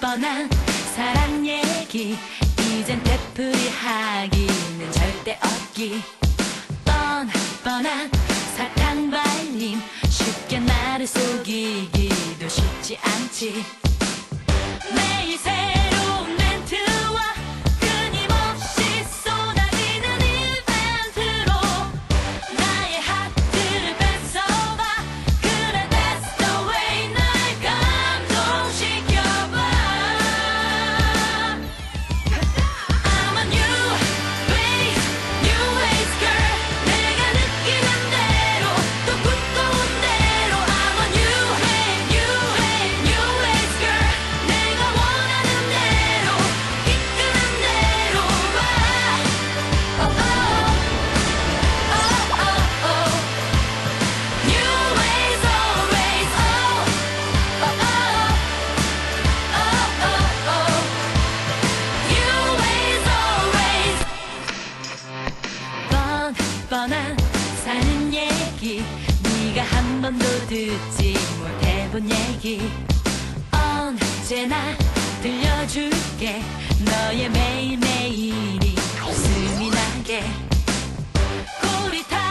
뻔한 사랑 얘기. 이젠 되풀이 하기는 절대 없기. 뻔뻔한 사탕 발림. 숨기기도 쉽지 않지. 듣지 못해본 얘기. 언제나 들려줄게. 너의 매일매일이 숨이 나게. 꿀이 타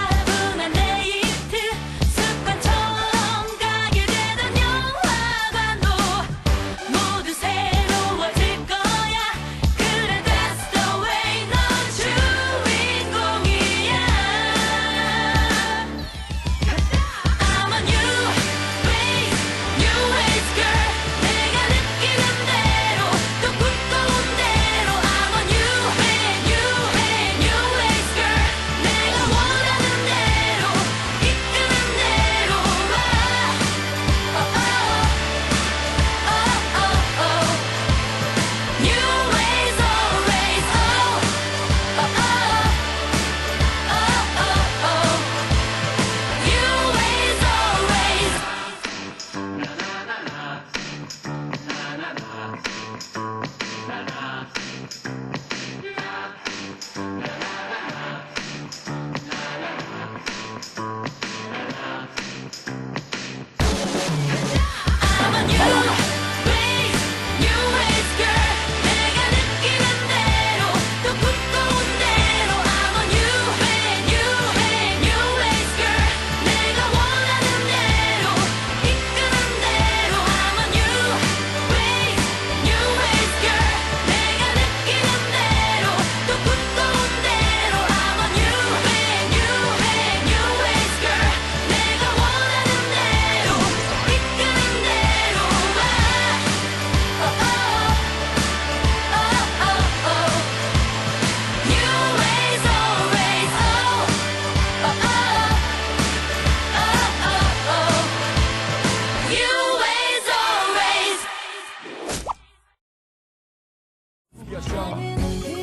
要や、違。